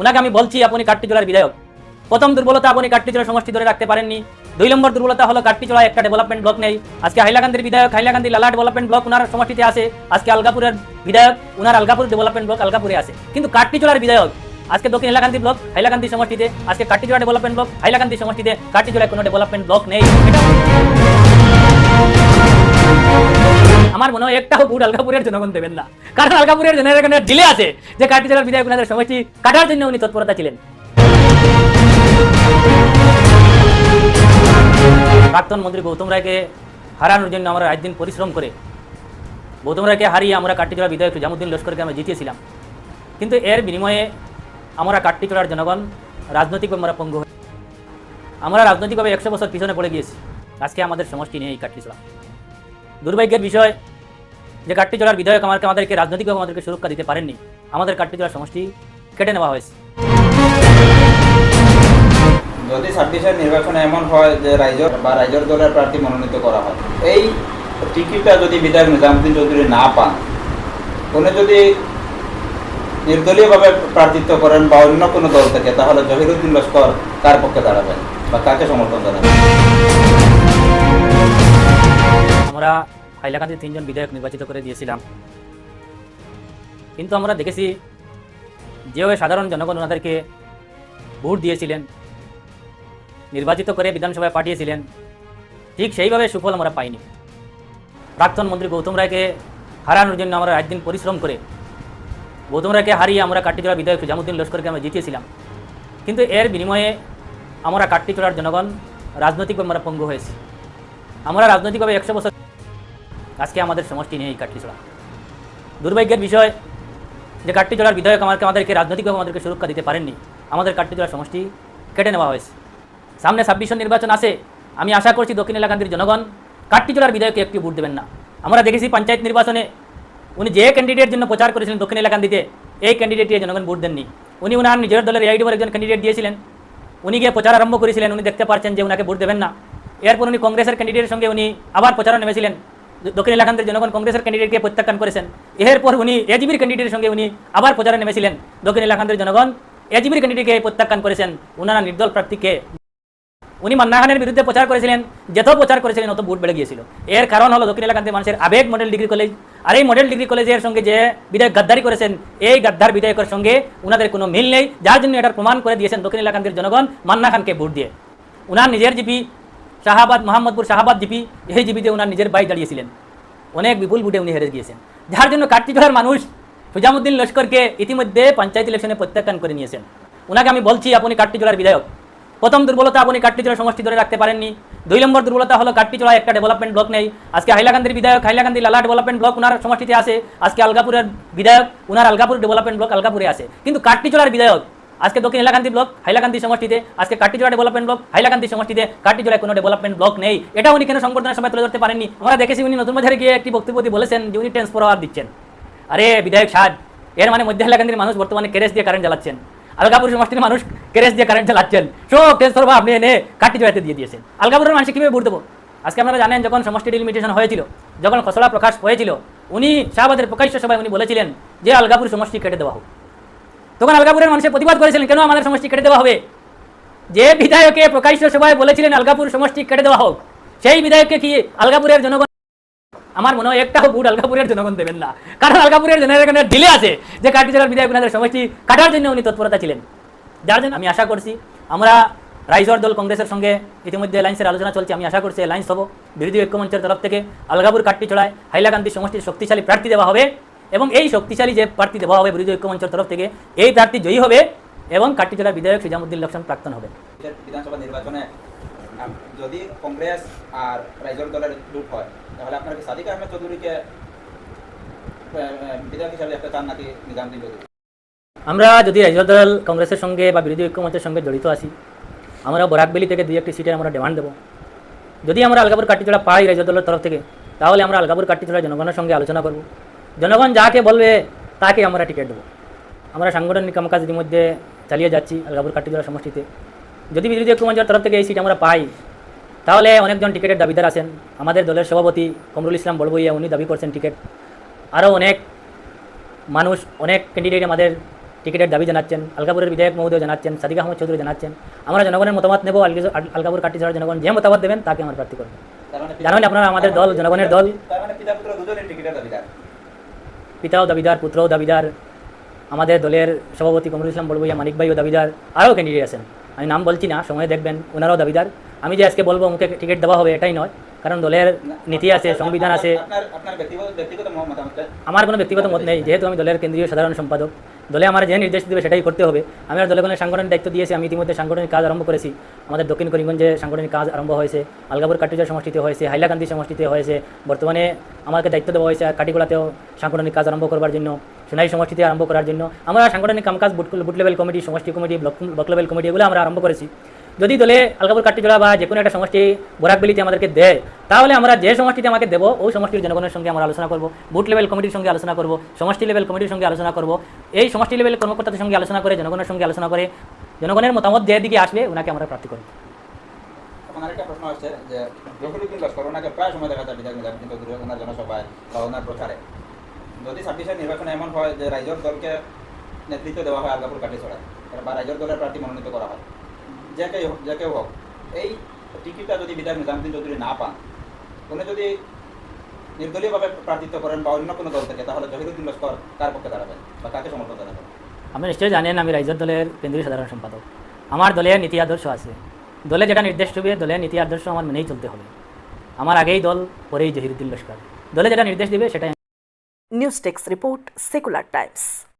ওনাকে আমি বলছি, আপনি কাট্টিচোড়ার বিধায়ক। প্রথম দুর্বলতা আপনি কাট্টিচোড়া সমষ্টি ধরে রাখতে পারেননি। দুই নম্বর দুর্বলতা হলো কাট্টিচোড়া একটা ডেভেলপমেন্ট ব্লক নেই। আজকে হাইলাকান্দির বিধায়ক, হাইলাকান্দি লালা ডেভেলপমেন্ট ব্লক ওনার সমষ্টিতে আছে। আজকে আলগাপুরের বিধায়ক ওনার আলগাপুর ডেভেলপমেন্ট ব্লক আলগাপুরে আছে। কিন্তু কাট্টিচোড়ার বিধায়ক, আজকে দক্ষিণ হাইলাকান্দি ব্লক হাইলাকান্দি সমষ্টিতে, আজকে কাট্টিচোড়া ডেভেলপমেন্ট ব্লক হাইলাকান্দি সমষ্টিতে কাট্টিচোড়ায় কোনো ডেভেলপমেন্ট ব্লক নেই। এটা আমার মনে হয় একটাও ভোট আলগাপুরের জনগণ দেবেন না। কারণ আলগাপুরের জনগণের ডিলে আছে যে কাটিজেলার বিধায়ক ওনাদের সমষ্টি কাটার জন্য উনি তৎপরতা ছিলেন। প্রাক্তন মন্ত্রী গৌতম রায়কে হারানোর জন্য আমরা রাত দিন পরিশ্রম করে, গৌতম রায়কে হারিয়ে আমরা কাট্টিচড়া বিধায়ক জামুদ্দিন লস্করকে আমরা জিতিয়েছিলাম। কিন্তু এর বিনিময়ে আমরা কাট্টিচড়ার জনগণ রাজনৈতিকভাবে আমরা পঙ্গু আমরা রাজনৈতিকভাবে একশো বছর পিছনে পড়ে গিয়েছি। আজকে আমাদের সমষ্টি নিয়ে এই কাট্টিচড়া দুর্ভাগ্যের বিষয় যে কাট্টিচড়ার বিধায়ক আমাকে আমাদেরকে রাজনৈতিকভাবে আমাদেরকে সুরক্ষা দিতে পারেননি। আমাদের কাট্টিচড়ার সমষ্টি কেটে নেওয়া হয়েছে। যদি ছাব্বিশের নির্বাচনে এমন হয় যে রাইজর বা রাইজর দলের প্রার্থী মনোনীত করা হয় এই টিকিটটা যদি বিধায়ক নিজামুদ্দিন চৌধুরী না পান উনি যদি নির্দলীয়ভাবে প্রার্থিত্ব করেন বা অন্য কোনো দল থেকে তাহলে জহিরুদ্দিন লস্কর কার পক্ষে দাঁড়াবেন বা কাকে সমর্থন জানাবেন? আমরা হাইলাকান্দি তিনজন বিধায়ক নির্বাচিত করে দিয়েছিলাম। কিন্তু আমরা দেখেছি, যেভাবে সাধারণ জনগণ ওনাদেরকে ভোট দিয়েছিলেন, নির্বাচিত করে বিধানসভায় পাঠিয়েছিলেন, ঠিক সেইভাবে সুফল আমরা পাইনি। প্রাক্তন মন্ত্রী গৌতম রায়কে হারানোর জন্য আমরা একদিন পরিশ্রম করে গৌতম রায়কে হারিয়ে আমরা কাট্টিচড়া বিধায়ক জামুদ্দিন লস্করকে আমরা জিতিয়েছিলাম। কিন্তু এর বিনিময়ে আমরা কাট্টিচড়ার জনগণ রাজনৈতিকভাবে আমরা পঙ্গু হয়েছি। আমরা রাজনৈতিকভাবে একশো বছর আজকে আমাদের সমষ্টি নিয়ে এই কাট্টিচড়া দুর্ভাগ্যের বিষয়, যে কাট্টিচড়ার বিধায়ক আমাকে আমাদেরকে রাজনৈতিকভাবে আমাদেরকে সুরক্ষা দিতে পারেননি, আমাদের কাট্টিচড়ার সমষ্টি কেটে নেওয়া হয়েছে। সামনে ছাব্বিশ নির্বাচন আছে, আমি আশা করছি দক্ষিণ এলাকান্দির জনগণ কাট্টিচড়ার বিধায়ককে একটি ভোট দেবেন না। আমরা দেখেছি পঞ্চায়েত নির্বাচনে উনি যে ক্যান্ডিডেট জন্য প্রচার করেছিলেন দক্ষিণ এলাকান্দিতে এই ক্যান্ডিডেটকে জনগণ ভোট দেননি। উনি উনার নিজের দলের এআইডিওর একজন ক্যান্ডিডেট দিয়েছিলেন। উনি গিয়ে প্রচার আরম্ভ করেছিলেন, উনি দেখতে পারছেন যে উনাকে ভোট দেবেন না। এরপর উনি কংগ্রেসের ক্যান্ডিডেটের সঙ্গে উনি আবার প্রচারে নেমেছিলেন। দক্ষিণ এলাকান্তের জনগণ কংগ্রেসের ক্যান্ডিডেটকে প্রত্যাখ্যান করেছেন। এরপর উনি এজিবির ক্যান্ডিডেটের সঙ্গে উনি আবার প্রচারে নেমেছিলেন। দক্ষিণ এলাকান্তের জনগণ এজিবির ক্যান্ডিডেটকে প্রত্যাখ্যান করেছেন। ওনারা নির্দল প্রার্থীকে উনি মান্না খানের বিরুদ্ধে প্রচার করেছিলেন যত প্রচার করেছিলেন, অত ভোট বেড়ে গিয়েছিল। এর কারণ হলো দক্ষিণ এলাকাতে মানুষের আবেগ মডেল ডিগ্রি কলেজ আর এই মডেল ডিগ্রি কলেজের সঙ্গে যে বিধায়ক গাদ্দারি করেছেন, এই গাদ্দার বিধায়কের সঙ্গে উনাদের কোনো মিল নেই। যার জন্য এটার প্রমাণ করে দিয়েছেন দক্ষিণ এলাকান্তের জনগণ মান্না খানকে ভোট দিয়ে। উনার নিজের জিপি শাহাবাদ, মোহাম্মদপুর শাহাবাদ জিপি, এই জিপিতে উনার নিজের ভাই দাঁড়িয়েছিলেন। অনেক বিপুল ভোটে উনি হেরে গিয়েছেন। যার জন্য কাট্টিজোড়ার মানুষ সুজামুদ্দিন লস্করকে ইতিমধ্যে পঞ্চায়েত ইলেকশনে প্রত্যাখ্যান করে নিয়েছেন। ওনাকে আমি বলছি, আপনি কাট্টিজোড়ার বিধায়ক। প্রথম দুর্বলতা আপনি কাট্টিচড়া সমষ্টি ধরে রাখতে পারেননি। দুই নম্বর দুর্বলতা হলো কাট্টিচড়া একটা ডেভেলপমেন্ট ব্লক নেই। আজকে হাইলাকান্দির বিধায়ক, হাইলাকান্দি লালা ডেভেলপমেন্ট ব্লক ওনার সমষ্টিতে আছে। আজকে আলগাপুরের বিধায়ক, ওনার আলগাপুর ডেভেলপমেন্ট ব্লক আলগাপুরে আছে। কিন্তু কাট্টিচড়ার বিধায়ক আজকে দক্ষিণ হাইলাকান্দি ব্লক, হাইলাকান্দি সমষ্টিতে আজকে কাট্টিচড়া ডেভেলপমেন্ট ব্লক হাইলাকান্দি সমষ্টিতে কাট্টিচড়ায় কোনো ডেভেলপমেন্ট ব্লক নেই। এটা উনি কেন সংবর্ধনার সময় তুলে ধরতে পারেননি? আমরা দেখেছি উনি নতুন বাজারে গিয়ে একটি বক্তব্য বলেছেন যে উনি ট্রান্সফার দিচ্ছেন। আরে, বিধায়ক সাদ, এর মানে মধ্য হাইলাকান্দির মানুষ বর্তমানে কেরেস দিয়ে কারেন্ট জ্বালাচ্ছেন। আলগাপুর সমষ্টির মানুষ কেরেস দিয়ে কারেন্ট চালাচ্ছেন সব ট্রান্সফার আপনি এনে কাটি জড়াতে দিয়ে দিয়েছেন। আলগাপুরের মানুষ কীভাবে ভোট দেবো? আজকে আপনারা জানেন, যখন সমষ্টি ডিলিমিটেশন হয়েছিল, যখন খসড়া প্রকাশ হয়েছিল, উনি শাহবাদের প্রকাশ্য সভায় উনি বলেছিলেন যে আলগাপুর সমষ্টি কেটে দেওয়া হোক। তখন আলগাপুরের মানুষের প্রতিবাদ করেছিলেন, কেন আমাদের সমষ্টি কেটে দেওয়া হবে? যে বিধায়কে প্রকাশ্য সভায় বলেছিলেন, আলগাপুর সমষ্টি কেটে দেওয়া হোক। সেই বিধায়ককে কি আলগাপুরের জনগণ আমার মনে হয় একটাও ভোট আলগাপুরের জনগণ দেবেন না। কারণ আলগাপুরের জনগণের দিলে আছে যে কাটি জেলার বিধায়ক ওনাদের সমষ্টি কাটার জন্য উনি তৎপরতা ছিলেন। যার জন্য আমি আশা করছি, আমরা রাইজর দল কংগ্রেসের সঙ্গে ইতিমধ্যে অ্যালায়েন্সের আলোচনা চলছে, আমি আশা করছি অ্যালায়েন্স হব। বিরোধী ঐক্যমঞ্চের তরফ থেকে আলগাপুর কাটটি চড়ায় হাইলাকান্দি সমষ্টির শক্তিশালী প্রার্থী দেওয়া হবে। এবং এই শক্তিশালী যে প্রার্থী দেওয়া হবে বিরোধী ঐক্যমঞ্চের তরফ থেকে এই প্রার্থী জয়ী হবে এবং কাটটি বিধায়ক সিজামুদ্দিন লক্ষণ প্রাক্তন হবে। বিধানসভা নির্বাচনে যদি কংগ্রেস আর দলের লুট হয় তাহলে আপনার কি সাদিক আহমেদ চৌধুরীকে বিধায়ক হিসাবে একটা চান নাকি নিজামুদ্দিন চৌধুরী আমরা যদি রাজ্য দল কংগ্রেসের সঙ্গে বা বিরোধী ঐক্যমঞ্চের সঙ্গে জড়িত আছি আমরা বরাকবেলি থেকে দুই একটি সিটের আমরা ডিমান্ড দেবো। যদি আমরা আলগাপুর কাটিচড়া পাই রাজ্য দলের তরফ থেকে তাহলে আমরা আলগাপুর কাটিচড়া জনগণের সঙ্গে আলোচনা করব। জনগণ যাকে বলবে তাকে আমরা টিকিট দেবো। আমরা সাংগঠনিক কামকাজ ইতিমধ্যে চালিয়ে যাচ্ছি আলগাপুর কাটিচড়া সমষ্টিতে। যদি বিরোধী ঐক্যমঞ্চের তরফ থেকে এই সিট আমরা পাই তাহলে অনেকজন টিকিটের দাবিদার আছেন। আমাদের দলের সভাপতি কমরুল ইসলাম বড়বইয়া উনি দাবি করছেন টিকিট আরও অনেক মানুষ অনেক ক্যান্ডিডেট আমাদের টিকিটের দাবি জানাচ্ছেন। আলকাপুরের বিধায়ক মহোদয় জানাচ্ছেন সাদিক আহমদ চৌধুরী জানাচ্ছেন। আমরা জনগণের মতামত নেব আলকাপুর কাটি ছাড়া জনগণ যে মতামত দেবেন তাকে আমরা প্রার্থী করব। মানে জানেন আপনারা আমাদের দল জনগণের দল তার মানে পিতা পুত্র দুজনের টিকিটের দাবিদার পিতাও দাবিদার পুত্রও দাবিদার। আমাদের দলের সভাপতি কমরুল ইসলাম বড়বইয়া মানিক ভাইও দাবিদার। আরও ক্যান্ডিডেট আছেন। আমি নাম বলছি না সময় দেখবেন ওনারাও দাবিদার। আমি যে আজকে বলব মুখে টিকিট দেওয়া হবে এটাই নয়। কারণ দলের নীতি আছে সংবিধান আছে। আমার কোনো ব্যক্তিগত মত নেই যেহেতু আমি দলের কেন্দ্রীয় সাধারণ সম্পাদক। দলে আমার যে নির্দেশ দেবে সেটাই করতে হবে। আমি আর দলে কোনো সাংগঠনিক দায়িত্ব দিয়েছি, আমি ইতিমধ্যে সাংগঠনিক কাজ আরম্ভ করেছি। আমাদের দক্ষিণ করিমগঞ্জে সাংগঠনিক কাজ আরম্ভ হয়েছে আলগাপুর কাটিজার সমষ্টিতে হয়েছে, হাইলাকান্দি সমষ্টিতে হয়েছে। বর্তমানে আমাকে দায়িত্ব দেওয়া হয়েছে কাটিগোড়াতেও সাংগঠনিক কাজ আরম্ভ করবার জন্য, সোনাই সমষ্টিতে আরম্ভ করার জন্য। আমরা সাংগঠনিক কামকাজ বুট বুট লেভেল কমিটি সমষ্টি committee block block level committee এগুলো আমরা আরম্ভ করেছি। যদি দলে আলগাপুর কাটিজোড়া বা যে কোনো একটা সমষ্টি বরাকবেলিতে আমাদেরকে দেয়, তাহলে আমরা যে সমষ্টিতে আমাকে দেবো, ওই সমষ্টির জনগণের সঙ্গে আমরা আলোচনা করব বুট লেভেল কমিটির সঙ্গে আলোচনা করব, সমষ্টি লেভেল কমিটির সঙ্গে আলোচনা করব, এই সমষ্টি লেভেল কর্মকর্তাদের সঙ্গে আলোচনা করে, জনগণের সঙ্গে আলোচনা করে, জনগণের মতামত যে দিকে আসবে, ওনাকে আমরা প্রাপ্তি করব আরেকটা প্রশ্ন যে প্রায় সময় দেখা যায় জনসভায় প্রচারে। যদি নির্বাচনে এমন হয় যে দলকে নেতৃত্ব দেওয়া হয় আলগাপুর কাটি ছড়ায় বা রাইজর দলের প্রার্থী মনোনীত করা হয় যে কেউ হোক- যে কেউ হোক এই টিকিটটা যদি বিধায়ক নিজামুদ্দিন চৌধুরী না পান উনি যদি নির্দলীয়ভাবে প্রার্থিত্ব করেন বা অন্য কোনো দল থেকে তাহলে জহিরুদ্দিন লস্কর কার পক্ষে দাঁড়াবেন বা কাকে সমর্থন জানাবেন? আপনি নিশ্চয়ই জানেন আমি রাইজর দলের কেন্দ্রীয় সাধারণ সম্পাদক। আমার দলের নীতি আদর্শ আছে। দলে যেটা নির্দেশ দেবে দলের নীতি আদর্শ আমার মেনেই চলতে হবে। আমার আগেই দল পরেই জহিরুদ্দিন লস্কর। দলে যেটা নির্দেশ দেবে সেটাই news text report secular Times.